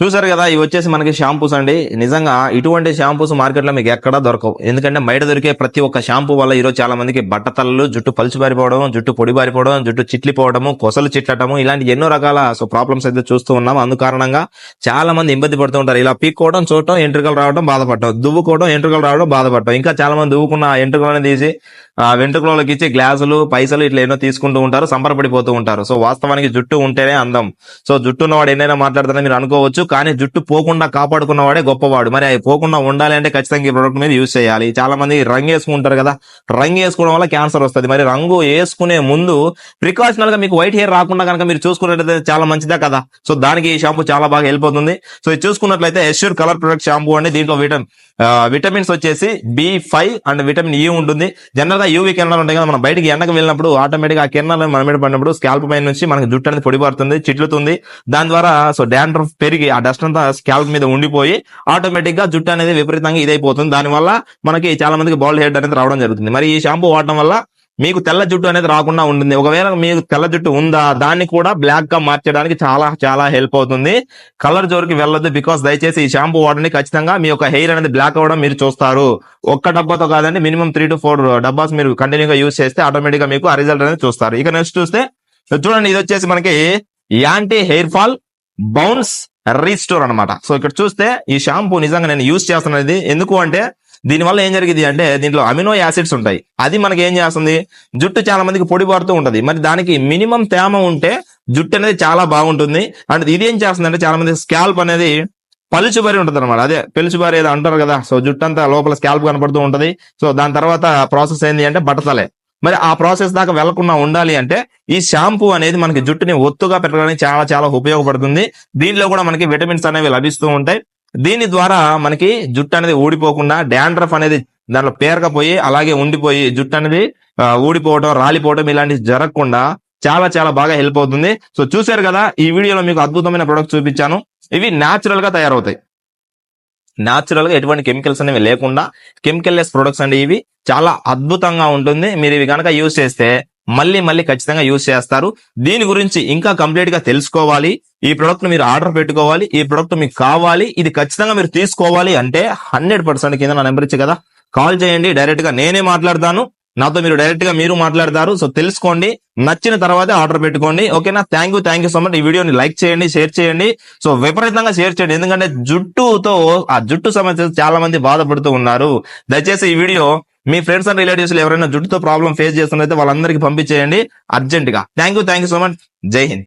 చూసారు కదా ఇవి వచ్చేసి మనకి షాంపూస్ అండి. నిజంగా ఇటువంటి షాంపూస్ మార్కెట్లో మీకు ఎక్కడా దొరకవు. ఎందుకంటే బయట దొరికే ప్రతి ఒక్క షాంపూ వల్ల ఈరోజు చాలా మందికి బట్టతలలు జుట్టు పలుచు జుట్టు పొడిబారిపోవడం జుట్టు చిట్లిపోవడము కొసలు చిట్లటము ఇలాంటి ఎన్నో రకాల సో ప్రాబ్లమ్స్ అయితే చూస్తూ ఉన్నాం అందు కారణంగా చాలా మంది ఇబ్బంది పడుతూ ఉంటారు. ఇలా పీక్కోవడం చూడటం ఎంట్రుకలు రావడం బాధపడటం దువ్వుకోవడం ఎంట్రుకలు రావడం బాధపడటం ఇంకా చాలా మంది దువ్వుకున్న ఎంట్రుకలను తీసి ఆ వెంట్రుకలకి ఇచ్చి గ్లాసులు పైసలు ఇట్లా ఎన్నో తీసుకుంటూ ఉంటారు సంబరపడిపోతూ ఉంటారు. సో వాస్తవానికి జుట్టు ఉంటేనే అందం. సో జుట్టు ఉన్నవాడు ఎన్నైనా మాట్లాడతారని మీరు అనుకోవచ్చు. కానీ జుట్టు పోకుండా కాపాడుకున్నవాడే గొప్పవాడు. మరి అది పోకుండా ఉండాలి అంటే ఖచ్చితంగా ఈ ప్రొడక్ట్ మీద యూజ్ చేయాలి. చాలా మంది రంగు వేసుకుంటారు కదా. రంగు వేసుకోవడం వల్ల క్యాన్సర్ వస్తుంది. మరి రంగు వేసుకునే ముందు ప్రికాషనల్గా మీకు వైట్ హెయిర్ రాకుండా కనుక మీరు చూసుకున్నట్లయితే చాలా మంచిదే కదా? సో దానికి ఈ షాంపూ చాలా బాగా హెల్ప్ అవుతుంది. సో ఇది చూసుకున్నట్లయితే ఎష్యూర్ కలర్ ప్రొడక్ట్ షాంపూ అండి. దీంట్లో విటమిన్ విటమిన్స్ వచ్చేసి B five and vitamin E ఉంటుంది. జనరల్గా యూవీ కిరణాలు ఉంటాయి కదా. మనం బయటికి ఎండకు వెళ్ళినప్పుడు ఆటోమేటిక్ ఆ కిరణాలు మన మీద పడినప్పుడు స్కాల్ప్ పైన నుంచి మనకి జుట్టు అనేది పొడిపడుతుంది చిట్లుతుంది. దాని ద్వారా సో డాండ్రఫ్ పెరిగి ఆ డస్ట్ అంతా స్కాల్ప్ మీద ఉండిపోయి ఆటోమేటిక్గా జుట్టు అనేది విపరీతంగా ఇదైపోతుంది. దానివల్ల మనకి చాలా మందికి బాల్డ్ హెడ్ అనేది రావడం జరుగుతుంది. మరి ఈ షాంపూ వాడటం వల్ల మీకు తెల్ల జుట్టు అనేది రాకుండా ఉంటుంది. ఒకవేళ మీకు తెల్ల జుట్టు ఉందా దాన్ని కూడా బ్లాక్గా మార్చడానికి చాలా చాలా హెల్ప్ అవుతుంది. కలర్ జోరికి వెళ్ళదు బికాస్ దయచేసి ఈ షాంపూ వాడండి. ఖచ్చితంగా మీ యొక్క హెయిర్ అనేది బ్లాక్ అవ్వడం మీరు చూస్తారు. ఒక్క డబ్బాతో కాదండి మినిమం త్రీ టు ఫోర్ డబ్బాస్ మీరు కంటిన్యూగా యూస్ చేస్తే ఆటోమేటిక్గా మీకు ఆ రిజల్ట్ అనేది చూస్తారు. ఇక నెక్స్ట్ చూస్తే చూడండి ఇది వచ్చేసి మనకి anti hair fall bounce restore అన్నమాట. సో ఇక్కడ చూస్తే ఈ షాంపూ నిజంగా నేను యూజ్ చేస్తున్నది ఎందుకు అంటే దీనివల్ల ఏం జరిగింది అంటే దీంట్లో అమినో యాసిడ్స్ ఉంటాయి. అది మనకి ఏం చేస్తుంది? జుట్టు చాలా మందికి పొడి పడుతూ ఉంటది. మరి దానికి మినిమం తేమ ఉంటే జుట్టు అనేది చాలా బాగుంటుంది. అండ్ ఇది ఏం చేస్తుంది అంటే చాలా మంది స్కాల్ప్ అనేది పలుచుబరి ఉంటుంది అనమాట అదే పెలుచుబారి ఏదో అంటారు కదా. సో జుట్టు అంతా లోపల స్కాల్ప్ కనపడుతూ ఉంటది. సో దాని తర్వాత ప్రాసెస్ ఏంటి అంటే బట్టతలే. మరి ఆ ప్రాసెస్ దాకా వెళ్ళకుండా ఉండాలి అంటే ఈ షాంపూ అనేది మనకి జుట్టుని ఒత్తుగా పెట్టడానికి చాలా చాలా ఉపయోగపడుతుంది. దీనిలో కూడా మనకి విటమిన్స్ అనేవి లభిస్తూ ఉంటాయి. దీని ద్వారా మనకి జుట్టు అనేది ఊడిపోకుండా డాండ్రఫ్ అనేది దాంట్లో పేరకపోయి అలాగే ఉండిపోయి జుట్టు అనేది ఊడిపోవడం రాలిపోవడం ఇలాంటివి జరగకుండా చాలా చాలా బాగా హెల్ప్ అవుతుంది. సో చూసారు కదా ఈ వీడియోలో మీకు అద్భుతమైన ప్రొడక్ట్ చూపించాను. ఇవి న్యాచురల్గా తయారవుతాయి. న్యాచురల్గా ఎటువంటి కెమికల్స్ అనేవి లేకుండా కెమికల్ లెస్ ప్రొడక్ట్స్ అండి ఇవి. చాలా అద్భుతంగా ఉంటుంది. మీరు ఇవి కనుక యూజ్ చేస్తే మళ్ళీ మళ్ళీ ఖచ్చితంగా యూజ్ చేస్తారు. దీని గురించి ఇంకా కంప్లీట్గా తెలుసుకోవాలి. ఈ ప్రొడక్ట్ మీరు ఆర్డర్ పెట్టుకోవాలి. ఈ ప్రొడక్ట్ మీకు కావాలి. ఇది ఖచ్చితంగా మీరు తీసుకోవాలి అంటే హండ్రెడ్ పర్సెంట్ కింద నా నెంబర్ ఇచ్చి కదా. కాల్ చేయండి. డైరెక్ట్గా నేనే మాట్లాడతాను. నాతో మీరు డైరెక్ట్గా మీరు మాట్లాడతారు. సో తెలుసుకోండి. నచ్చిన తర్వాతే ఆర్డర్ పెట్టుకోండి. ఓకేనా thank you thank you so much ఈ వీడియోని లైక్ చేయండి షేర్ చేయండి. సో విపరీతంగా షేర్ చేయండి. ఎందుకంటే జుట్టుతో ఆ జుట్టు సమస్య చాలా మంది బాధపడుతూ ఉన్నారు. దయచేసి ఈ వీడియో మీ ఫ్రెండ్స్ అండ్ రిలేటివ్స్ ఎవరైనా జుట్టుతో ప్రాబ్లం ఫేస్ చేస్తున్నైతే వాళ్ళందరికీ పంపించేయండి. అర్జెంట్గా. Thank you thank you so much Jai Hind